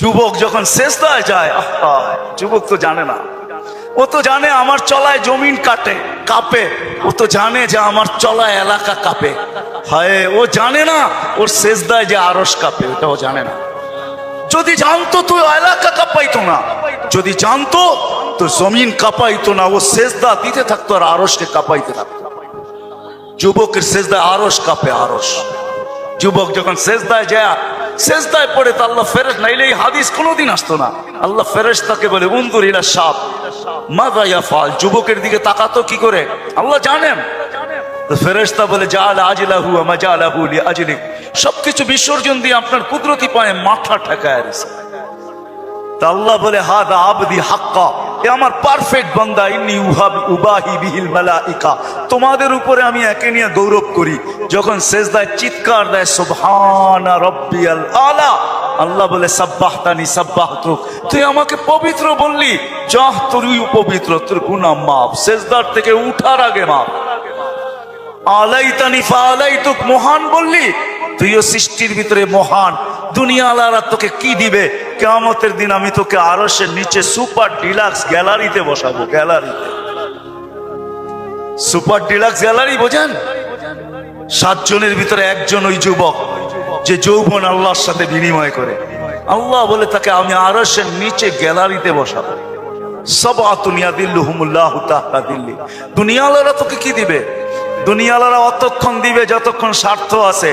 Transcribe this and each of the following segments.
যুবক যখন শেষদায় যায় যুবক তো জানে না। ও তো জানে আমার চলায় জমিন কাটে, কাঁপে। ও তো জানে যে আমার চলায় এলাকা কাঁপে। হায়, ও জানে না, ওর শেষদায় যে আরস কাঁপে, ওটা ও জানে না। যদি জানতো তো এলাকা কাঁপাইতো না। যদি জানতো তো জমিন কাঁপাইতো না, ও শেষদা দিতে থাকতো আর আরসকে কাঁপাইতে থাকতো। যুবকের শেষদায় আরস কাঁপে আরস যুবক যখন শেষদায় যায় শেষদায় পড়ে তো আল্লাহ ফেরেস নাইলে এই হাদিস কোনোদিন আসতো না। আল্লাহ ফেরেস তাকে বলে উন্দুর ইলা সাপ। মাদাইয়া ফাল যুবকের দিকে তাকাতো কি করে? আল্লাহ জানেন। তো ফেরেশতা বলে, জাল আজলাহু আমা জালাহু লি আজলি সবকিছু বিসর্জন দিয়ে আপনার কুদরতি পায়ে মাথা ঠেকায় তা আল্লাহ বলে হাদা আবদি হাক্কা। এ আমার পারফেক্ট বান্দা, ইন্নি উহাবি, উবাহি বিহিল মালাইকা। তোমাদের উপরে আমি একে নিয়ে গৌরব করি। যখন সেজদায় চিৎকার দেয়, সুবহানা রাব্বিয়াল আলা। আল্লাহ বলে সাব্বাহতানি সাব্বাহতুক তুই আমাকে পবিত্র বললি, যাহ তুই পবিত্র, তোর গুনাহ মাপ সেজদার থেকে উঠার আগে মাপ আলাইতানি ফালাইতুক মহান বললি? তুইও সৃষ্টির ভিতরে মহান। দুনিয়া তোকে কি দিবে? কেয়ামতের দিন আমি তোকে আরসের নিচে সুপার ডিলাক্স গ্যালারিতে বসাবো, গ্যালারিতে। সুপার ডিলাক্স গ্যালারি বোঝেন? সাতজনের ভিতরে একজন ওই যুবক, যে যৌবন আল্লাহর সাথে বিনিময় করে। আল্লাহ বলে তাকে আমি আরসের নিচে গ্যালারিতে বসাবো। সব আতুনিয়া দিল্লু হুমুল্লাহ তাহলা দিল্লি দুনিয়ালারা তোকে কি দিবে? দুনিয়ালারা অতক্ষণ দিবে যতক্ষণ স্বার্থ আছে।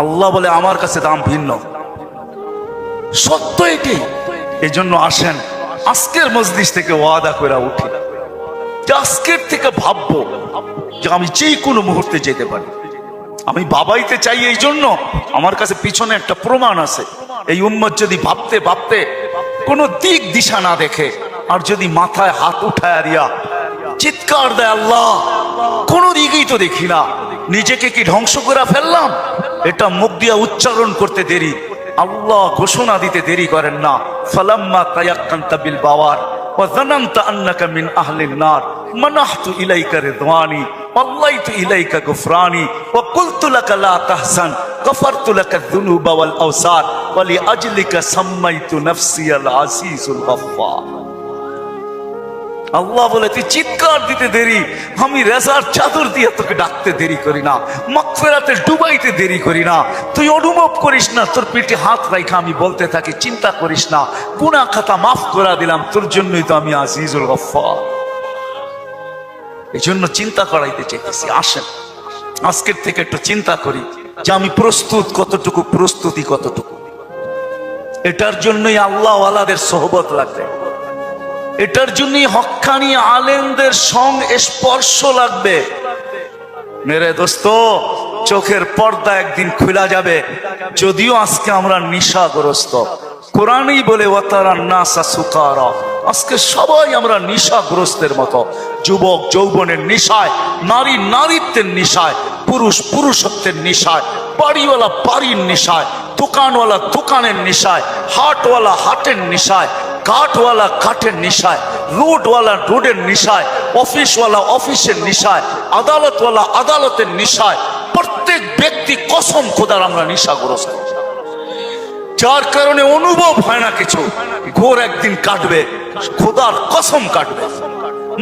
আল্লাহ বলে, আমার কাছে দাম ভিন্ন। সত্য এটি। এই জন্য আসেন, আজকের মসজিদ থেকে ওয়াদা করে উঠি। যে আজকের থেকে ভাববো যে আমি যে কোনো মুহূর্তে যেতে পারি। আমি বাবাইতে চাই এই জন্য আমার কাছে পিছনে একটা প্রমাণ আছে। এই উম্মত যদি ভাবতে ভাবতে কোনো দিক দিশা না দেখে, আর যদি মাথায় হাত উঠায় দিয়া চিৎকার দেয়, আল্লাহ, কোনো দিকেই তো দেখি না। নিজেকে কি ধ্বংস করে ফেললাম? এটা মুখ দিয়া উচ্চারণ করতে দেরি আল্লাহ ঘোষণা দিতে দেরি করেন না ফালাম্মা তায়াক্কান্তা বিল বাওয়ার وظننت أنك من أهل النار منحت إليك رضواني والليت إليك غفراني وقلت لك لا تحزن غفرت لك الذنوب والأوسار ولأجلك سميت نفسي العزيز الغفار আল্লাহ বলে, তুই চিৎকার দিতে দেরি। আমি রেজার চাদর দিয়ে তোকে ডাকতে দেরি করি না। মকফেরাতে ডুবাইতে দেরি করি না। তুই অনুভব করিস না, তোর পেটে হাত রাইখা আমি বলতে থাকি, চিন্তা করিস না। গুনা খাতা মাফ করে দিলাম, তোর জন্যই তো আমি আজিজুল গফার এই জন্য চিন্তা করাইতে চাইতেছি, আসেন। আজকের থেকে একটু চিন্তা করি যে আমি প্রস্তুত কতটুকু, প্রস্তুতি কতটুকু। এটার জন্যই আল্লাহ আলাদের সহবত লাগবে। এটার জন্যই হক্কানি আলেমদের সং স্পর্শ লাগবে। মেরে দোস্ত, চোখের পর্দা একদিন খোলা যাবে। যদিও আজকে আমরা নিশাগ্রস্ত। কোরআনই বলে ওয়াতারা নাসা সুকারা। আজকে সবাই আমরা নিশাগ্রস্তের মতো। যুবক যৌবনের নিশায়, নারী নারীত্বের নিশায়, পুরুষ পুরুষত্বের নিশায়, বাড়িওয়ালা বাড়ির নিশায় দোকানওয়ালা দোকানের নিশায়, হাটওয়ালা হাটের নিশায় কাঠওয়ালা কাঠের নিশায় রোডওয়ালা রোডের নিশায়, অফিসওয়ালা অফিসের নিশায়, আদালতওয়ালা আদালতের নিশায়, প্রত্যেক ব্যক্তি কসম খোদার আমরা নিশাগ্রস্ত। যার কারণে অনুভব হয় না কিছু, ঘোর একদিন কাটবে, খোদার কসম কাটবে।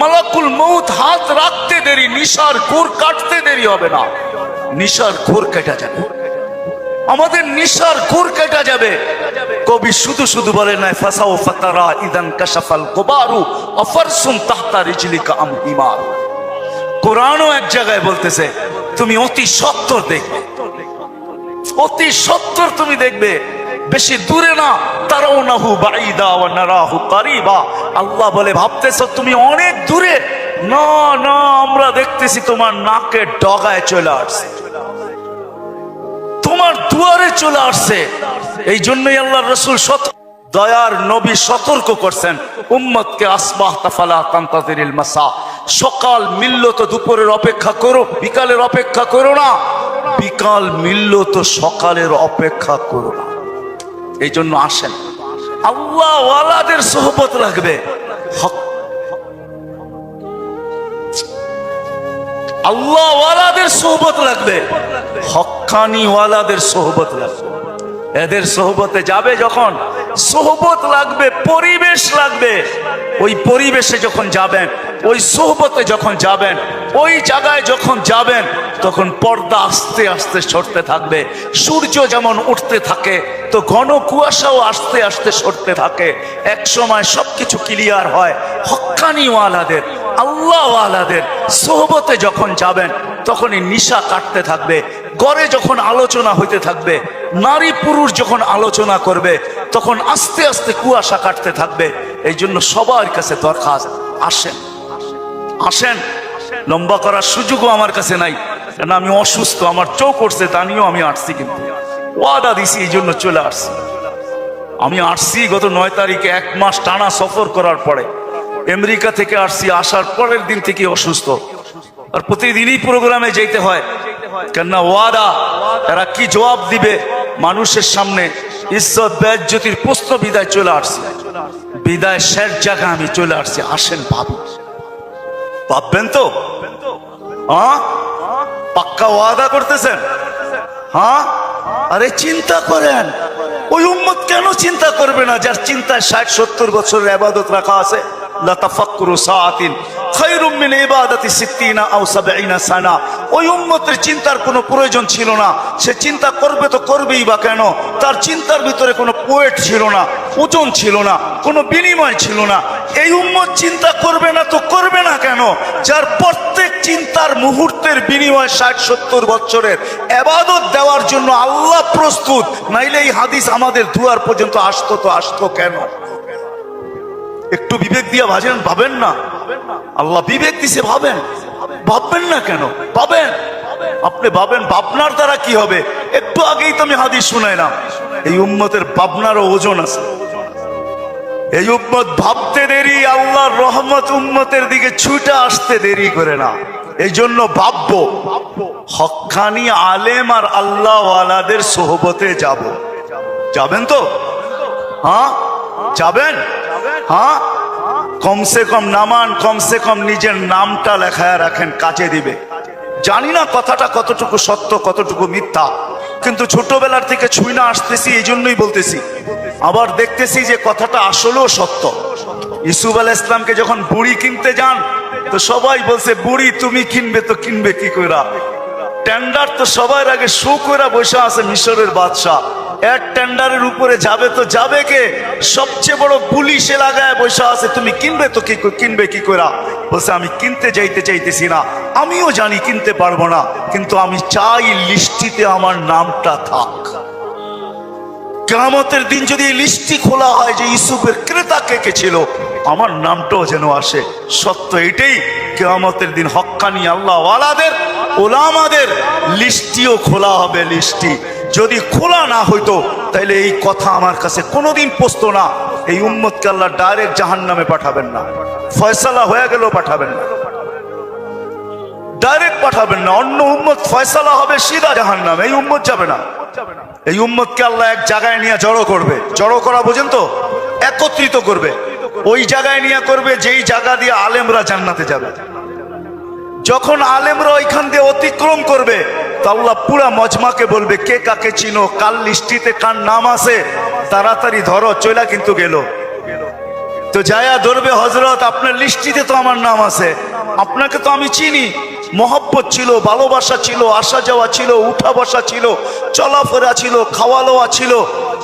মালাকুল মৌত হাত রাখতে দেরি, নিশার ঘোর কাটতে দেরি হবে না। নিশার ঘোর কেটে যাবে। আমাদের নিশার কুর কেটে যাবে। কবি শুধু শুধু বলে নাই ফাসাও ফাতারা ইদান কাশাফাল গোবারু অফারসুম তাহতা রিজলিকা আম হিমার কোরআনও এক জায়গায় বলতেছে, তুমি অতি সত্তর দেখবে। অতি সত্তর তুমি দেখবে। বেশি দূরে না তারাও নাহু বাইদা ওয়া নারাহু কারিবা। আল্লাহ বলে, ভাবতেছ তুমি অনেক দূরে? না না, আমরা দেখতেছি তোমার নাকের ডগায় চলে আসছে। তোমার দুয়ারে চলে আসছে। এই জন্যই আল্লাহ রসুল শত দয়ার নবী সতর্ক করছেন, উম্মতকে আসবাহ তাফালা তান্তাদিরিল মাসা। সকাল মিলল তো দুপুরের অপেক্ষা করো, বিকালের অপেক্ষা করো না। বিকাল মিলল তো সকালের অপেক্ষা করো না। এই জন্য আসেন। আল্লাহ ওয়ালাদের সোহবত রাখবে। হক আল্লাহ ওয়ালাদের সোহবত লাগবে। হক্কানি ওয়ালাদের সোহবত লাগবে। এদের সোহবতে যাবে যখন, সোহবত লাগবে, পরিবেশ লাগবে। ওই পরিবেশে যখন যাবেন, ওই সোহবতে যখন যাবেন, ওই জায়গায় যখন যাবেন, তখন পর্দা আস্তে আস্তে সরতে থাকবে। সূর্য যেমন উঠতে থাকে, তো ঘন কুয়াশাও আস্তে আস্তে সরতে থাকে। এক সময় সবকিছু ক্লিয়ার হয়। হক্কানিওয়ালাদের আল্লাহওয়ালাদের সোহবতে যখন যাবেন, তখনই নিশা কাটতে থাকবে, গড়ে যখন আলোচনা হইতে থাকবে, নারী পুরুষ যখন আলোচনা করবে, তখন আস্তে আস্তে কুয়াশা কাটতে থাকবে। এই জন্য সবার কাছে দরখাস্ত, আসেন। আসেন। লম্বা করার সুযোগও আমার কাছে নাই কেন আমি অসুস্থ, আমার চোখ করছে তা নিয়েও আমি আসছি কিন্তু। ওয়াদা দিছি, এই জন্য চলে আসছি। আমি আসছি গত নয় তারিখে, এক মাস টানা সফর করার পরে। আমেরিকা থেকে আসছি, আসার পরের দিন থেকে অসুস্থ। আর প্রতিদিনই প্রোগ্রামে যেতে হয়। কেননা ওয়াদা, এরা কি জবাব দিবে মানুষের সামনে? ঈশ্বর ব্যাজ্যোতির প্রশ্ন বিদায় চলে আসছে। বিদায় শেষ জায়গা আমি চলে আসছি। আসেন ভাবি ভাববেন তো? হ্যাঁ? পাক্কা ওয়াদা করতেছেন? হ্যাঁ? আরে চিন্তা করেন। ওই উম্মত কেন চিন্তা করবে না, যার চিন্তায় ষাট সত্তর বছরের আবাদত রাখা আছে? লাতাফাক্কুরু সাআতিন খায়রুম মিন ইবাদাতি সিত্তিনা আও সাবঈনা সানা। ওই উম্মতের চিন্তার কোনো প্রয়োজন ছিল না। সে চিন্তা করবে তো করবেই বা কেন? তার চিন্তার ভিতরে কোনো পোয়েট ছিল না, ওজন ছিল না, কোনো বিনিময় ছিল না। এই উম্মত চিন্তা করবে না তো করবে না কেন? যার প্রত্যেক চিন্তার মুহূর্তের বিনিময় ষাট, সত্তর বছরের এবাদত দেওয়ার জন্য আল্লাহ প্রস্তুত, নাইলে এই হাদিস আমাদের দুয়ার পর্যন্ত আসতো তো আসতো কেন? একটু বিবেক দিয়ে ভাজেন ভাবেন না। আল্লাহ বিবেক দিছে, ভাবেন। ভাববেন না কেন? ভাবেন। আপনি ভাবেন, ভাবনার দ্বারা কি হবে? একটু আগেই তো আমি হাদিস না এই উম্মতের ভাবনারও ওজন আছে। এই উম্মত ভাবতে দেরি, আল্লাহর রহমত উম্মতের দিকে ছুটে আসতে দেরি করে না। এই জন্য ভাববো হক্কানি আলেম আর আল্লাহ ওয়ালাদের সোহবতে যাব। যাবেন তো? হ্যাঁ? যাবেন? হ্যাঁ? কমসে কম নামান, কমসে কম নিজের নামটা লেখায় রাখেন, কাজে দিবে। জানি না কথাটা কতটুকু সত্য, কতটুকু মিথ্যা, কিন্তু ছোটবেলার থেকে ছুঁই না আসতেছি এই জন্যই বলতেছি। আবার দেখতেছি যে কথাটা আসলেও সত্য। ইসুফ আল ইসলামকে যখন বুড়ি কিনতে যান, তো সবাই বলছে, বুড়ি, তুমি কিনবে তো কিনবে কি কইরা? টেন্ডার তো সবার আগে শো করে বসে আছে মিশরের বাদশাহ। এর টেন্ডারের উপরে যাবে তো যাবে কে? সবচেয়ে বড় পুলিশে লাগায় বসে আছে। তুমি কিনবে তো কি কিনবে কি করা বলছে, আমি কিনতে যাইতে চাইতেছি না। আমিও জানি কিনতে পারব না। কিন্তু আমি চাই লিস্টিতে আমার নামটা থাক। কেমতের দিন যদি এই লিস্টটি খোলা হয় যে ইসুফের ক্রেতা কে কে ছিল, আমার নামটাও যেন আসে। সত্য এটাই, কেয়ামতের দিন হক্কানি আল্লাহ ওয়ালাদের ওলামাদের লিস্টিও খোলা হবে লিস্টি। যদি খোলা না হইতো তাহলে এই কথা আমার কাছে কোনোদিন পোস্ত না। এই উম্মতকে আল্লাহ ডাইরেক্ট জাহান নামে পাঠাবেন না। ফয়সালা হয়ে গেলেও পাঠাবেন না। ডাইরেক্ট পাঠাবেন না। অন্য উম্মত ফয়সালা হবে, সিধা জাহান নামে এই উম্মত যাবে না। এই উম্মতকে আল্লাহ এক জায়গায় নিয়ে জড়ো করবে। জড়ো করা বোঝেন তো? একত্রিত করবে। ওই জায়গায় নিয়ে করবে, যেই জায়গা দিয়ে আলেমরা জান্নাতে যাবে। যখন আলেমরা ওইখান দিয়ে অতিক্রম করবে, তো আল্লাহ পুরা মজমাকে বলবে, কে কাকে চিনো? কাল লিষ্টিতে কার নাম আছে? তাড়াতাড়ি ধরো, চইলা কিন্তু গেল। তো যায়া ধরবে হজরত আপনার লিস্টিতে তো আমার নাম আছে। আপনাকে তো আমি চিনি। মহব্বত ছিল, ভালোবাসা ছিল, আসা যাওয়া ছিল, উঠা বসা ছিল, চলাফেরা ছিল, খাওয়া ছিল।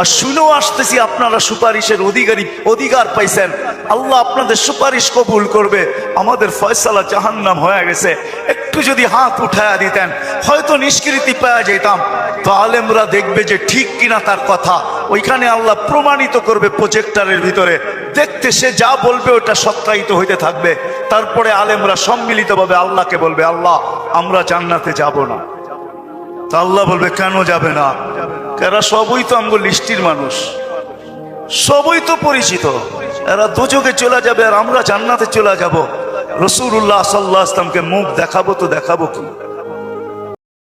আর শুনেও আসতেছি, আপনারা সুপারিশের অধিকারী, অধিকার পাইছেন। আল্লাহ আপনাদের সুপারিশ কবুল করবে। আমাদের ফয়সালা জাহান্নাম হয়ে গেছে। একটু যদি হাত উঠায়া দিতেন, হয়তো নিষ্কৃতি পাওয়া যেতাম। তো আলেমরা দেখবে যে ঠিক কিনা তার কথা। ওইখানে আল্লাহ প্রমাণিত করবে প্রজেক্টারের ভিতরে। দেখতে সে যা বলবে ওটা সত্যায়িত হইতে থাকবে। তারপরে আলেমরা সম্মিলিতভাবে আল্লাহকে বলবে, আল্লাহ, আমরা জান্নাতে যাব না। তা আল্লাহ বলবে, কেন যাবে না? এরা সবই তো আমগো লিস্টির মানুষ। সবই তো পরিচিত। এরা দুযোগে চলে যাবে আর আমরা জান্নাতে চলে যাব। রসুল্লাহ সাল্লাহ আসলামকে মুখ দেখাবো তো দেখাবো কি?